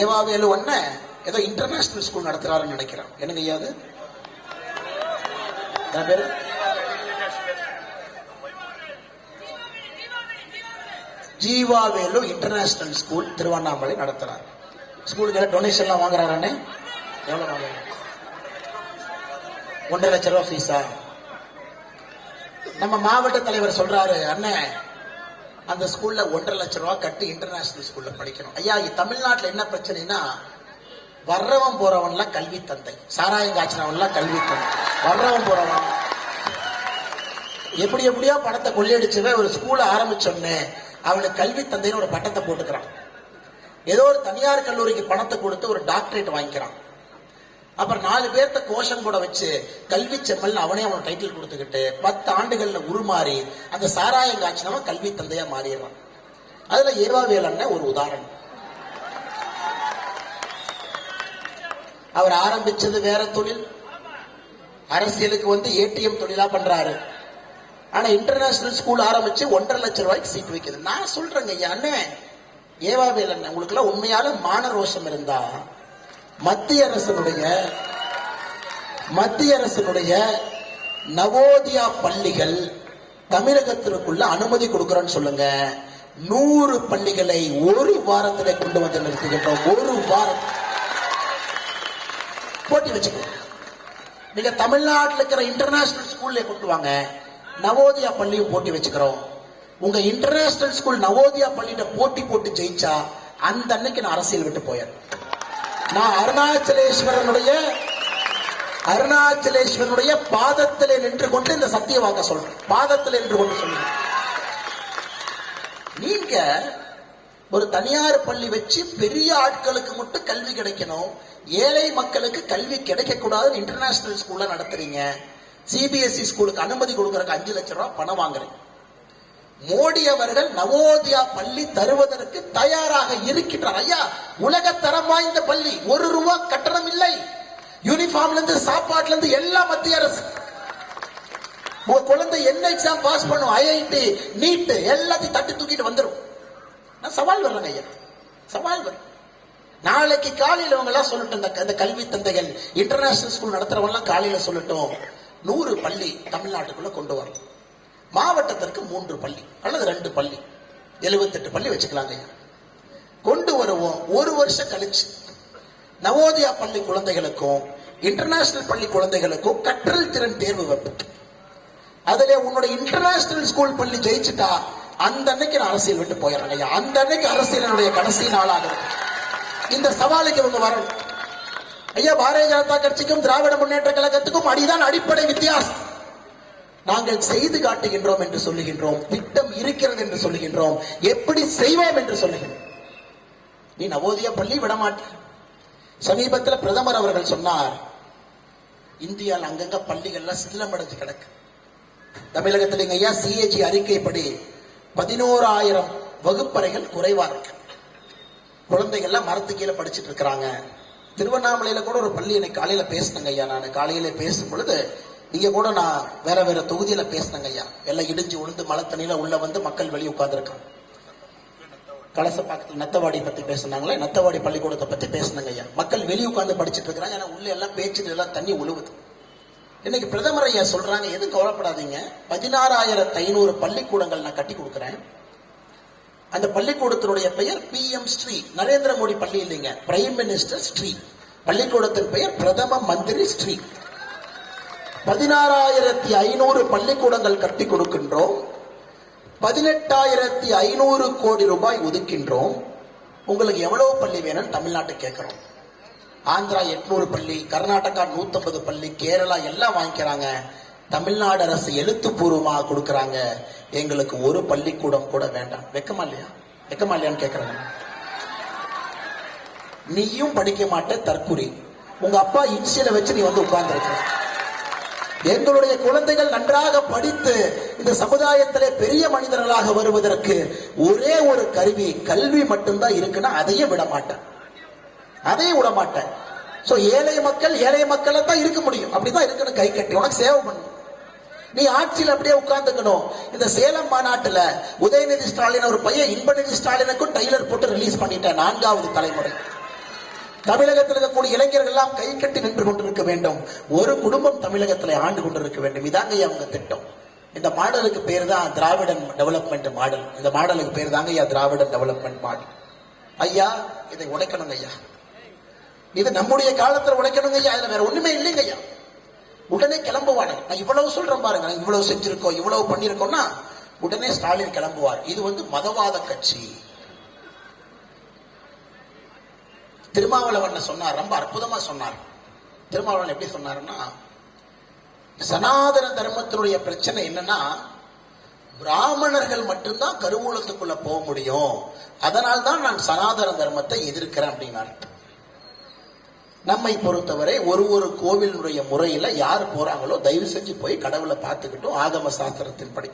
ஏவாவேலு அண்ணன் ஏதோ international school நடத்துறாருன்னு நினைக்கிறேன். என்னங்க ஐயா அது? பேரு? ஜீவாவேலு இன்டர்நேஷனல் ஸ்கூல் திருவண்ணாமலை நடத்துறாரு. ஸ்கூலுக்கு டொனேஷன் எல்லாம் வாங்குறாரு எவ்வளவு வாங்குறாரு? ஒன்றரை லட்ச ரூபா ஃபீஸா நம்ம மாவட்ட தலைவர் சொல்றாரு அண்ணன் அந்த ஸ்கூல்ல ஒன்றரை லட்ச ரூபா கட்டி இன்டர்நேஷனல் ஸ்கூல்ல படிக்கணும். ஐயா தமிழ்நாட்டில் தமிழ்நாட்டுல என்ன பிரச்சனைனா வர்றவன் போறவன்லாம் கல்வி தந்தை. சாராயம் காய்ச்சினவன்லாம் கல்வி தந்தை. வர்றவன் போறவன். எப்படி எப்படியோ பணத்தை கொள்ளையடிச்சவன் ஒரு ஸ்கூலை ஆரம்பிச்சோன்னே அவனுக்கு கல்வி தந்தைன்னு ஒரு பட்டத்தை போட்டுக்கிறான். ஏதோ ஒரு தனியார் கல்லூரிக்கு பணத்தை கொடுத்து ஒரு டாக்டரேட் வாங்கிக்கிறான். அப்புறம் நாலு பேர்த்த கோஷம் கூட வச்சு கல்வி செம்மல் அவனே அவன் டைட்டில் கொடுத்துக்கிட்டு பத்து ஆண்டுகள்ல உருமாறி அந்த சாராயம் காய்ச்சினவன் கல்வி தந்தையா மாறிடுறான். அதுல ஏவாவேல் அண்ணன் ஒரு உதாரணம். அவர் ஆரம்பிச்சது வேற தொழில். அரசியலுக்கு வந்து ஏடிஎம் தொழிலா பண்றாரு. ஆனா இன்டர்நேஷனல் ஸ்கூல் ஆரம்பிச்சு ஒன்றரை லட்சம் ரூபாய்க்கு சீட் வைக்குது. நான் சொல்றேங்க ஐயா அண்ணன் ஏவாவேல் அண்ணன் உங்களுக்கு எல்லாம் உண்மையால மான ரோஷம் இருந்தா மத்திய அரசினுடைய மத்திய அரசினுடைய நவோதியா பள்ளிகள் தமிழகத்திற்குள்ள அனுமதி கொடுக்கறோன்னு சொல்லுங்க. நூறு பள்ளிகளை ஒரு வாரத்தில் கொண்டு வந்து நிறுத்துகின்றோம் ஒரு வாரம். போட்டி வச்சுக்கோ நீங்க தமிழ்நாட்டில் இருக்கிற இன்டர்நேஷனல் ஸ்கூல்ல கொண்டு வாங்க. நவோதயா பள்ளியும் போட்டி வச்சுக்கிறோம். உங்க இன்டர்நேஷனல் ஸ்கூல் நவோதயா பள்ளியிட போட்டி போட்டு ஜெயிச்சா அந்த அன்னைக்கு நான் அரசியல் விட்டு போயிடுறேன். நான் அருணாச்சலேஸ்வரனுடைய அருணாச்சலேஸ்வரனுடைய பாதத்தில் நின்று கொண்டு இந்த சத்திய வாக்க சொல்றேன். பாதத்தில் நின்று கொண்டு சொல்லுங்க நீங்க ஒரு தனியார் பள்ளி வச்சு பெரிய ஆட்களுக்கு மட்டும் கல்வி கிடைக்கணும் ஏழை மக்களுக்கு கல்வி கிடைக்க கூடாது இன்டர்நேஷனல் ஸ்கூல்ல நடத்துறீங்க. சிபிஎஸ்இ ஸ்கூலுக்கு அனுமதி கொடுக்கறதுக்கு அஞ்சு லட்சம் ரூபாய் பணம் வாங்குறீங்க. மோடி அவர்கள் நவோதயா பள்ளி தருவதற்கு தயாராக இருக்கின்றார். ஐயா உலக தரம் வாய்ந்த பள்ளி ஒரு ரூபா கட்டணம் இல்லை. யூனிஃபார்ம்ல இருந்து சாப்பாட்டுல இருந்து எல்லாம் மத்திய அரசு. உங்க குழந்தை என்ன எக்ஸாம் பாஸ் பண்ணும்? ஐஐடி நீட் எல்லாத்தையும் தட்டி தூக்கிட்டு வந்துடும் நான் சவால் வர்றேங்க ஐயா. சவால் வரும் நாளைக்கு காலையில அவங்க எல்லாம் சொல்லட்டும் இந்த இந்த கல்வி தந்தைகள் இன்டர்நேஷனல் ஸ்கூல் நடத்துறவங்க எல்லாம் காலையில சொல்லட்டும். நூறு பள்ளி தமிழ்நாட்டுக்குள்ள கொண்டு வரணும். மாவட்டத்திற்கு மூன்று பள்ளி அல்லது ரெண்டு பள்ளி. எழுபத்தெட்டு பள்ளி வச்சுக்கலாங்க கொண்டு வருவோம். ஒரு வருஷம் கழிச்சு. நவோதயா பள்ளி குழந்தைகளுக்கும் இன்டர்நேஷனல் பள்ளி குழந்தைகளுக்கும் கற்றல் திறன் தேர்வு வைப்போம். அதுல உன்னோட இன்டர்நேஷனல் ஸ்கூல் பள்ளி ஜெயிச்சுட்டா அந்த அன்னைக்கு நான் அரசியல் விட்டு போயிடுறேன் ஐயா. அந்த அன்னைக்கு அரசியலினுடைய கடைசி நாளாக இந்த சவாலுக்கு இவங்க வரணும். ஐயா பாரதிய ஜனதா கட்சிக்கும் திராவிட முன்னேற்ற கழகத்துக்கும் அடிதான் அடிப்படை வித்தியாசம். நாங்கள் செய்து காட்டுகின்றோம் என்று சொல்லுகின்றோம். திட்டம் இருக்கிறது என்று சொல்லுகின்றோம். எப்படி செய்வோம் என்று சொல்லுகின்றோம். நீ நவோதய பள்ளி விடமாட்ட. சமீபத்தில் பிரதமர் அவர்கள் சொன்னார் இந்தியாவில் அங்கங்க பள்ளிகள்லாம் சிதிலமடைஞ்சு கிடக்கு. தமிழகத்தில் ஐயா சிஏஜி அறிக்கைப்படி பதினோராயிரம் வகுப்பறைகள் குறைவா இருக்கு. குழந்தைகள்லாம் மரத்து கீழே படிச்சுட்டு இருக்கிறாங்க. திருவண்ணாமலையில கூட ஒரு பள்ளி எனக்கு காலையில பேசினங்க ஐயா. நான் காலையில பேசும் பொழுது இங்க கூட நான் வேற வேற தொகுதியில பேசினேங்க ஐயா. எல்லாம் இடிஞ்சு உளுந்து மழை தண்ணியில உள்ள வந்து மக்கள் வெளியே உட்கார்ந்துருக்காங்க. கலசப்பாக்கத்தில் நத்தவாடி பத்தி பேசுனாங்களே நத்தவாடி பள்ளிக்கூடத்தை பத்தி பேசினாங்க ஐயா. மக்கள் வெளியே உட்காந்து படிச்சுட்டு இருக்கிறாங்க. ஏன்னா உள்ள எல்லாம் பேச்சுட்டு எல்லாம் தண்ணி உழுவுது. இன்னைக்கு பிரதமர் ஐயா சொல்றாங்க எதுவும் கவலைப்படாதீங்க. பதினாறாயிரத்து ஐநூறு பள்ளிக்கூடங்கள் நான் கட்டி கொடுக்குறேன். அந்த பள்ளிக்கூடத்தினுடைய பெயர் பி எம் ஸ்ரீ நரேந்திர மோடி பள்ளி இல்லைங்க. பிரைம் மினிஸ்டர் ஸ்ரீ பள்ளிக்கூடத்தின் பெயர் பிரதம மந்திரி ஸ்ரீ பதினாறாயிரத்தி ஐநூறு பள்ளிக்கூடங்கள் கட்டி கொடுக்கின்றோம். பதினெட்டாயிரத்தி ஐநூறு கோடி ரூபாய் ஒதுக்கின்றோம். உங்களுக்கு எவ்வளவு பள்ளி வேணும்னு தமிழ்நாட்டை கேட்கிறோம். ஆந்திரா எட்நூறு பள்ளி கர்நாடகா 150 பள்ளி கேரளா எல்லாம் வாங்கிக்கிறாங்க. தமிழ்நாடு அரசு எழுத்துப்பூர்வமாக கொடுக்கறாங்க. எங்களுக்கு ஒரு பள்ளிக்கூடம் கூட வேண்டாம். வெக்கமா இல்லையா? வெக்கமா இல்லையான்னு கேக்குறாங்க நீயும் படிக்க மாட்ட தற்குறி உங்க அப்பா இன்சியலை வச்சு நீ வந்து உட்கார்ந்துருக்க எங்களுடைய குழந்தைகள் நன்றாக படித்து இந்த சமுதாயத்திலே பெரிய மனிதர்களாக வருவதற்கு ஒரே ஒரு கருவி கல்வி மட்டும்தான் இருக்குன்னா அதையும் விட மாட்டேன் அதையும் விட மாட்டேன் சோ ஏழை மக்கள் ஏழை மக்களை தான் இருக்க முடியும். அப்படிதான் இருக்கணும் கை கட்டி. உனக்கு சேவை பண்ணும் நீ ஆட்சியில் அப்படியே உட்கார்ந்துக்கணும். இந்த சேலம் மாநாட்டில் உதயநிதி ஸ்டாலின் ஒரு பையன் இன்பநிதி ஸ்டாலினுக்கும் டைலர் போட்டு ரிலீஸ் பண்ணிட்டேன். நான்காவது தலைமுறை. தமிழகத்தில் இருக்கக்கூடிய இளைஞர்கள் எல்லாம் கை கட்டி நின்று கொண்டிருக்க வேண்டும். ஒரு குடும்பம் தமிழகத்தில் ஆண்டு கொண்டிருக்க வேண்டும். இதாங்க அவங்க திட்டம். இந்த மாடலுக்கு பேர் தான் திராவிடன் டெவலப்மெண்ட் மாடல். இந்த மாடலுக்கு பேர் தாங்க ஐயா திராவிடன் டெவலப்மெண்ட் மாடல். ஐயா இதை உடைக்கணுங்க ஐயா இது நம்முடைய காலத்துல உடைக்கணுங்க ஐயா இதுல வேற ஒண்ணுமே இல்லைங்க ஐயா உடனே கிளம்புவானே. நான் இவ்வளவு சொல்றேன் பாருங்க. நான் இவ்வளவு செஞ்சிருக்கோம் இவ்வளவு பண்ணிருக்கோம்னா உடனே ஸ்டாலின் கிளம்புவார். இது வந்து மதவாத கட்சி. திருமாவளவன் சொன்னார்? ரொம்ப அற்புதமா சொன்னார். திருமாவளவன் எப்படி சொன்னாருன்னா சனாதன தர்மத்தினுடைய பிரச்சனை என்னன்னா பிராமணர்கள் மட்டும்தான் கருவூலத்துக்குள்ள போக முடியும். அதனால் தான் நான் சனாதன தர்மத்தை எதிர்க்கிறேன் அப்படின்னாரு. நம்மை பொறுத்தவரை ஒரு ஒரு கோவிலினுடைய முறையில யார் போறாங்களோ தயவு செஞ்சு போய் கடவுளை பார்த்துக்கிட்டும் ஆகம சாஸ்திரத்தின்படி.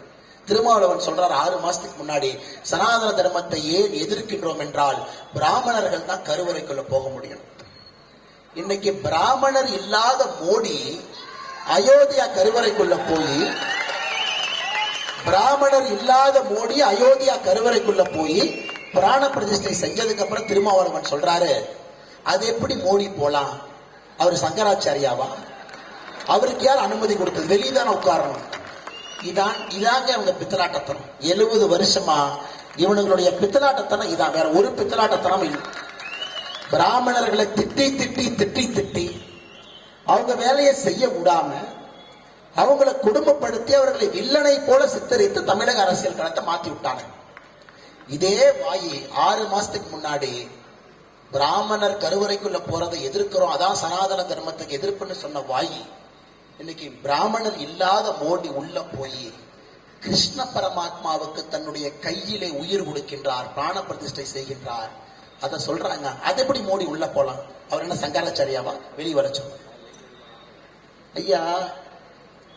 திருமாவளவன் சொல்றார் ஆறு மாசத்துக்கு முன்னாடி சனாதன தர்மத்தை ஏன் எதிர்க்கின்றோம் என்றால் பிராமணர்கள் தான் கருவறைக்குள்ள போக முடியும். இன்னைக்கு பிராமணர் இல்லாத மோடி அயோத்தியா கருவறைக்குள்ள போய் பிராமணர் இல்லாத மோடி அயோத்தியா கருவறைக்குள்ள போய் பிராண பிரதிஷ்டை செஞ்சதுக்கு அப்புறம் திருமாவளவன் சொல்றாரு அது எப்படி மோடி போலாம்? அவர் சங்கராச்சாரியாவா? அவருக்கு யார் அனுமதி கொடுத்தது? வெளியே தானே உட்காரணும். இதான் இதாங்க அவங்க பித்தலாட்டத்தனம். எழுபது வருஷமா இவனுங்களுடைய பித்தலாட்டத்தனம் இதான் வேற ஒரு பித்தலாட்டத்தனம் இல்லை. பிராமணர்களை திட்டி திட்டி திட்டி திட்டி அவங்க வேலையை செய்ய விடாம அவங்களை குடும்பப்படுத்தி அவர்களை வில்லனை போல சித்தரித்து தமிழக அரசியல் களத்தை மாத்தி விட்டாங்க. இதே வாயி ஆறு மாசத்துக்கு முன்னாடி பிராமணர் கருவறைக்குள்ள போறதை எதிர்க்கிறோம். அதான் சனாதன தர்மத்துக்கு எதிர்ப்புன்னு சொன்ன வாயி இன்னைக்கு பிராமணர் இல்லாத மோடி உள்ள போய் கிருஷ்ண பரமாத்மாவுக்கு தன்னுடைய கையிலே உயிர் கொடுக்கின்றார் பிராண பிரதிஷ்டை செய்கின்றார். அதை சொல்றாங்க. அது எப்படி மோடி உள்ள போலாம்? அவர் என்ன சங்கராச்சாரியாவா? வெளியே வர சொல்லுங்க ஐயா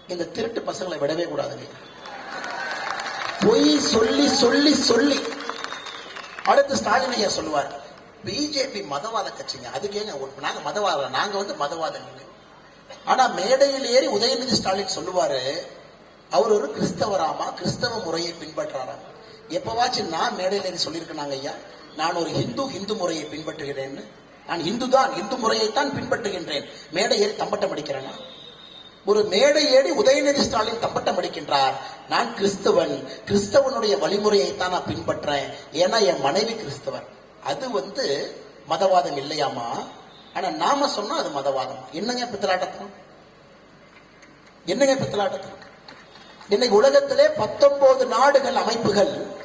இந்த திருட்டு பசங்களை விடவே கூடாதுங்க. பொய் சொல்லி சொல்லி சொல்லி. அடுத்து ஸ்டாலின் ஐயா சொல்லுவார் பிஜேபி மதவாத கட்சிங்க. அதுக்கேங்க நாங்க மதவாதம் நாங்க வந்து மதவாதம் இல்லை ஆனா மேடையில் ஏறி உதயநிதி ஸ்டாலின் சொல்லுவாரு அவர் ஒரு கிறிஸ்தவராமா? கிறிஸ்தவ முறையை பின்பற்றாராம் எப்பவாச்சும் நான் மேடையில் ஏறி சொல்லியிருக்கேனாங்க ஐயா நான் ஒரு ஹிந்து ஹிந்து முறையை பின்பற்றுகிறேன்னு. நான் இந்து தான் இந்து முறையைத்தான் பின்பற்றுகின்றேன். மேடை ஏறி தம்பட்டம் அடிக்கிறேனா? ஒரு மேடை ஏறி உதயநிதி ஸ்டாலின் தம்பட்டம் அடிக்கின்றார். நான் கிறிஸ்தவன் கிறிஸ்தவனுடைய வழிமுறையைத்தான் நான் பின்பற்றேன். ஏன்னா என் மனைவி கிறிஸ்தவன் அது வந்து மதவாதம் இல்லையாமா? ஆனா நாம சொன்னா அது மதவாதம். என்னங்க பித்தலாட்டத்தனம் என்னங்க பித்தலாட்டத்தனம் இன்னைக்கு உலகத்திலே பத்தொன்பது நாடுகள் அமைப்புகள்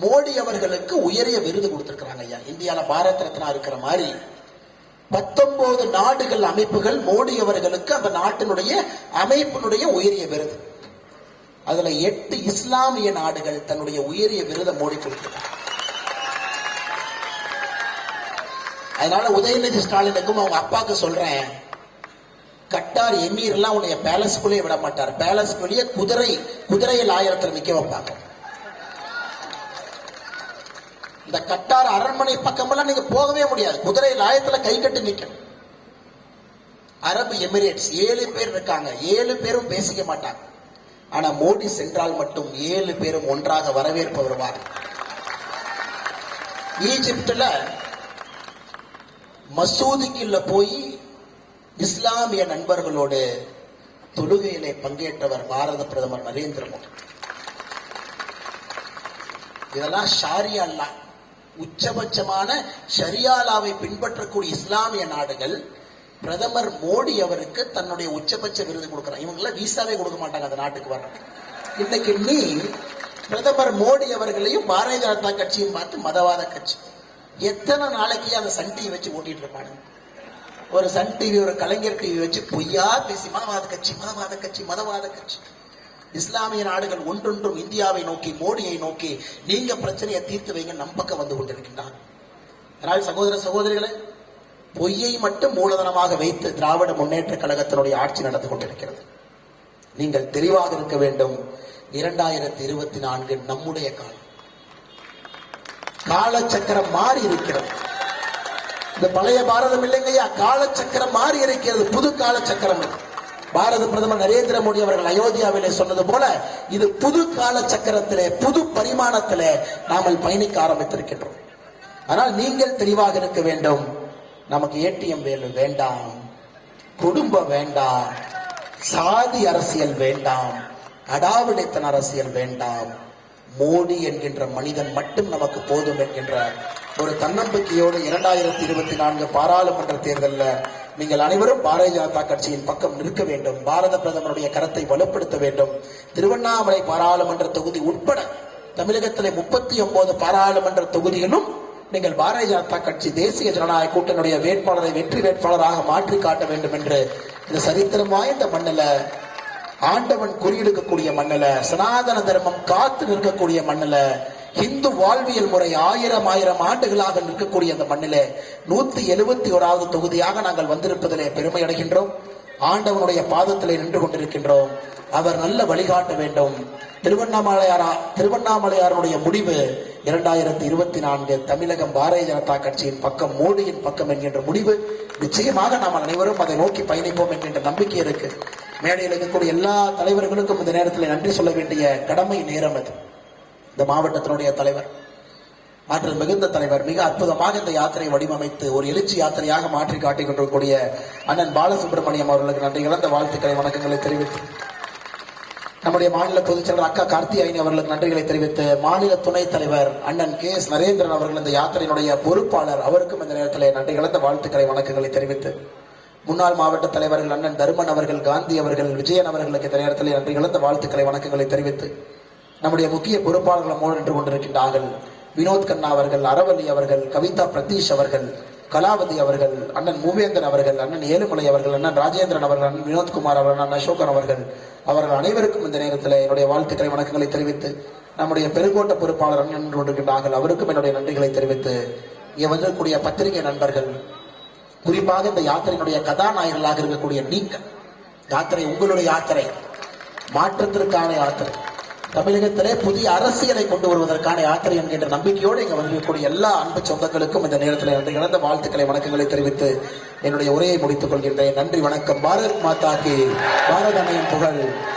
மோடி அவர்களுக்கு உயரிய விருது கொடுத்திருக்கிறாங்க ஐயா. இந்தியால பாரத் ரத்னா இருக்கிற மாதிரி பத்தொன்பது நாடுகள் அமைப்புகள் மோடி அவர்களுக்கு அந்த நாட்டினுடைய அமைப்பினுடைய உயரிய விருது. அதுல எட்டு இஸ்லாமிய நாடுகள் தன்னுடைய உயரிய விருதை மோடி கொடுத்திருக்காங்க. அதனால உதயநிதி ஸ்டாலினுக்கும் அவங்க அப்பாவுக்கு சொல்றேன். கட்டார் எமீர் எல்லாம் உன்னைய பேலஸ்குள்ளே விட மாட்டார். பேலஸ்குள்ளேயே குதிரை குதிரையில் ஆயிரத்தில் நிக்க வைப்பாங்க. இந்த கட்டார் அரண்மனை பக்கமெல்லாம் நீங்க போகவே முடியாது. குதிரை லாயத்துல கை கட்டி நிக்கணும். அரபு எமிரேட்ஸ் ஏழு பேர் இருக்காங்க. ஏழு பேரும் பேசிக்க மாட்டாங்க. ஆனா மோடி சென்றால் மட்டும் ஏழு பேரும் ஒன்றாக வரவேற்பு வருவார். ஈஜிப்டில் மசூதிக்குள்ள போய் இஸ்லாமிய நண்பர்களோடு தொழுகையிலே பங்கேற்றவர் பாரத பிரதமர் நரேந்திர மோடி. இதெல்லாம் ஷாரியா அல்லா. உச்சபட்சமான ஷரியாலாவை பின்பற்றக்கூடிய இஸ்லாமிய நாடுகள் பிரதமர் மோடி அவருக்கு தன்னுடைய உச்சபட்ச விருது கொடுக்கிறாங்க இவங்கெல்லாம் விசாவே கொடுக்க மாட்டாங்க அந்த நாட்டுக்கு வர இன்னைக்கு நீ பிரதமர் மோடி அவர்களையும் பாரதிய ஜனதா கட்சியும் பார்த்து மதவாத கட்சி. எத்தனை நாளைக்கு அந்த சன் டிவி வச்சு ஓட்டிட்டு இருப்பானுங்க ஒரு சன் டிவி ஒரு கலைஞர் டிவி வச்சு பொய்யா பேசி மதவாத கட்சி மதவாத கட்சி மதவாத கட்சி. இஸ்லாமிய நாடுகள் ஒன்றொன்றும் இந்தியாவை நோக்கி மோடியை நோக்கி நீங்க பிரச்சனையை தீர்த்து வைங்க நம்பக்க வந்து கொண்டிருக்கின்றார் அதனால் சகோதர சகோதரிகளே பொய்யை மட்டும் மூலதனமாக வைத்து திராவிட முன்னேற்ற கழகத்தினுடைய ஆட்சி நடந்து கொண்டிருக்கிறது. நீங்கள் தெளிவாக இருக்க வேண்டும் இரண்டாயிரத்தி இருபத்தி நான்கு நம்முடைய காலம். காலச்சக்கரம் மாறி இருக்கிறது. இந்த பழைய பாரதம் இல்லைங்கய்யா காலச்சக்கரம் மாறி இருக்கிறது. புது காலச்சக்கரம் பாரத பிரதமர் நரேந்திர மோடி அவர்கள் அயோத்தியாவிலே சொன்னது போல இது புது காலச்சக்கரத்திலே புது பரிமாணத்திலே நாமல் பயணிக்க ஆரம்பித்திருக்கின்றோம். ஆனால் நீங்கள் தெளிவாக இருக்க வேண்டும். நமக்கு ஏடிஎம் வேலு வேண்டாம். குடும்பம் வேண்டாம். சாதி அரசியல் வேண்டாம். அடாவடித்தன அரசியல் வேண்டாம். மோடி என்கின்ற மனிதன் மட்டும் நமக்கு போதும் என்கின்ற ஒரு தன்னம்பிக்கையோடு இரண்டாயிரத்தி இருபத்தி நான்கு பாராளுமன்ற தேர்தலில் நீங்கள் அனைவரும் பாரதிய ஜனதா கட்சியின் பக்கம் நிற்க வேண்டும். பாரத பிரதமருடைய கரத்தை வலுப்படுத்த வேண்டும். திருவண்ணாமலை பாராளுமன்ற தொகுதி உட்பட தமிழகத்திலே முப்பத்தி ஒன்பது பாராளுமன்ற தொகுதியிலும் நீங்கள் பாரதிய ஜனதா கட்சி தேசிய ஜனநாயக கூட்டணியுடைய வேட்பாளரை வெற்றி வேட்பாளராக மாற்றி காட்ட வேண்டும் என்று இந்த சரித்திரம் வாய்ந்த மண்ணில் ஆண்டவன் குறியெடுக்கக்கூடிய மண்ணில் சனாதன தர்மம் காத்து நிற்கக்கூடிய மண்ணில் இந்து வாழ்வியல் முறை ஆயிரம் ஆயிரம் ஆண்டுகளாக நிற்கக்கூடிய அந்த மண்ணிலே நூத்தி எழுபத்தி ஓராவது தொகுதியாக நாங்கள் வந்திருப்பதிலே பெருமை அடைகின்றோம். ஆண்டவனுடைய பாதத்திலே நின்று கொண்டிருக்கின்றோம். அவர் நல்ல வழிகாட்ட வேண்டும். திருவண்ணாமலையாரா திருவண்ணாமலையாருடைய முடிவு இரண்டாயிரத்தி இருபத்தி நான்கு தமிழகம் பாரதிய ஜனதா கட்சியின் பக்கம் மோடியின் பக்கம் என்கின்ற முடிவு. நிச்சயமாக நாம் அனைவரும் அதை நோக்கி பயணிப்போம் என்கின்ற நம்பிக்கை இருக்கு. மேடையில் இருக்கக்கூடிய எல்லா தலைவர்களுக்கும் இந்த நேரத்தில் நன்றி சொல்ல வேண்டிய கடமை நேரம் அது. இந்த மாவட்டத்தினுடைய தலைவர் ஆற்றல் மிகுந்த தலைவர் மிக அற்புதமாக இந்த யாத்திரை வடிவமைத்து ஒரு எழுச்சி யாத்திரையாக மாற்றி காட்டிக் கொண்டிருக்கக்கூடிய அண்ணன் பாலசுப்ரமணியம் அவர்களுக்கு நன்றி இழந்த வாழ்த்துக்களை வணக்கங்களை தெரிவித்து நம்முடைய மாநில பொதுச்செயலர் அக்கா கார்த்தியாயினி அவர்களுக்கு நன்றிகளை தெரிவித்து மாநில துணைத் தலைவர் அண்ணன் கே எஸ் நரேந்திரன் அவர்கள் இந்த யாத்திரையினுடைய பொறுப்பாளர் அவருக்கும் இந்த நேரத்தில் நன்றி இழந்த வாழ்த்துக்களை வணக்கங்களை தெரிவித்து முன்னாள் மாவட்ட தலைவர்கள் அண்ணன் தருமன் அவர்கள் காந்தி அவர்கள் விஜயன் அவர்களுக்கு இந்த நேரத்தில் நன்றி கலந்த வாழ்த்துக்களை வணக்கங்களை தெரிவித்து நம்முடைய முக்கிய பொறுப்பாளர்கள் மூலம் நின்று கொண்டிருக்கின்றார்கள் வினோத் கண்ணா அவர்கள் அறவல்லி அவர்கள் கவிதா பிரதீஷ் அவர்கள் கலாவதி அவர்கள் அண்ணன் மூவேந்தன் அவர்கள் அண்ணன் ஏழுமலை அவர்கள் அண்ணன் ராஜேந்திரன் அவர்கள் அண்ணன் வினோத்குமார் அவர்கள் அண்ணன் அசோகன் அவர்கள் அவர்கள் அனைவருக்கும் இந்த நேரத்தில் என்னுடைய வாழ்த்துக்களை வணக்கங்களை தெரிவித்து நம்முடைய பெருங்கோட்ட பொறுப்பாளர் அண்ணன் நின்று கொண்டிருக்கின்றார்கள் அவருக்கும் என்னுடைய நன்றிகளை தெரிவித்து இங்கே வந்திருக்கக்கூடிய பத்திரிகை நண்பர்கள் குறிப்பாக இந்த யாத்திரையினுடைய கதாநாயகர்களாக இருக்கக்கூடிய நீங்கள் யாத்திரை உங்களுடைய யாத்திரை மாற்றத்திற்கான யாத்திரை தமிழகத்திலே புதிய அரசியலை கொண்டு வருவதற்கான யாத்திரை என்கின்ற நம்பிக்கையோடு இங்கே வந்திருக்கக்கூடிய எல்லா அன்பு சொந்தங்களுக்கும் இந்த நேரத்தில் என்று இழந்த வாழ்த்துக்களை வணக்கங்களை தெரிவித்து என்னுடைய உரையை முடித்துக் கொள்கின்றேன். நன்றி வணக்கம். பாரத் மாதா கி. பாரத அன்னையின் புகழ்.